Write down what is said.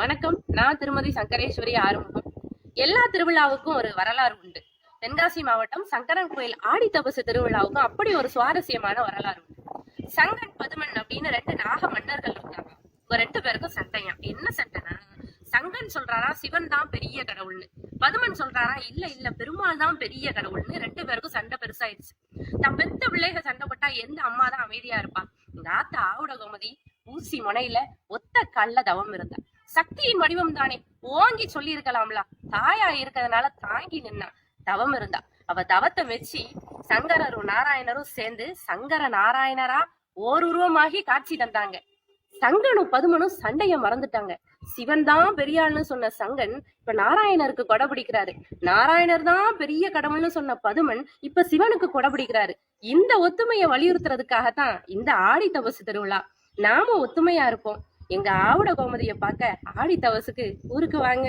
வணக்கம். நான் திருமதி சங்கரேஸ்வரி ஆறுமுகம். எல்லா திருவிழாவுக்கும் ஒரு வரலாறு உண்டு. தென்காசி மாவட்டம் சங்கரன் கோயில் ஆடி தபசு திருவிழாவுக்கும் அப்படி ஒரு சுவாரஸ்யமான வரலாறு உண்டு. சங்கன் பதுமன் அப்படின்னு ரெண்டு நாக மன்னர்கள் இருக்காங்க. இவங்க ரெண்டு பேருக்கும் சண்டையா என்ன சண்டைனா சங்கன் சொல்றாரா சிவன் தான் பெரிய கடவுள்னு. பதுமன் சொல்றாரா இல்ல இல்ல பெருமாள் தான் பெரிய கடவுள்னு. ரெண்டு பேருக்கும் சண்டை பெருசாயிடுச்சு. தான் பெத்த பிள்ளைக சண்டை போட்டா எந்த அம்மா தான் அமைதியா இருப்பா? எங்க ஆத்தா ஆவுட கோமதி ஊசி முனையில ஒத்த கல்ல தவம் இருந்தா. சக்தியின் வடிவம் தானே. ஓங்கி சொல்லி இருக்கலாம்ல தாயா இருக்கிறதுனால தாங்கி நின்னா தவம் இருந்தா. அவ தவத்தை வச்சு சங்கரரும் நாராயணரும் சேர்ந்து சங்கர நாராயணரா ஓர் உருவமாகி காட்சி தந்தாங்க. சங்கனும் பதுமனும் சண்டைய மறந்துட்டாங்க. சிவன் தான் பெரியாள்னு சொன்ன சங்கன் இப்ப நாராயணருக்கு கொடை பிடிக்கிறாரு. நாராயணர் தான் பெரிய கடவுள்னு சொன்ன பதுமன் இப்ப சிவனுக்கு கொடை பிடிக்கிறாரு. இந்த ஒத்துமையை வலியுறுத்துறதுக்காகத்தான் இந்த ஆடி தபசு திருவிழா. நாம ஒத்துமையா இருப்போம். எங்க ஆவட கோமதியை பார்க்க ஆடி தவசுக்கு ஊருக்கு வாங்க.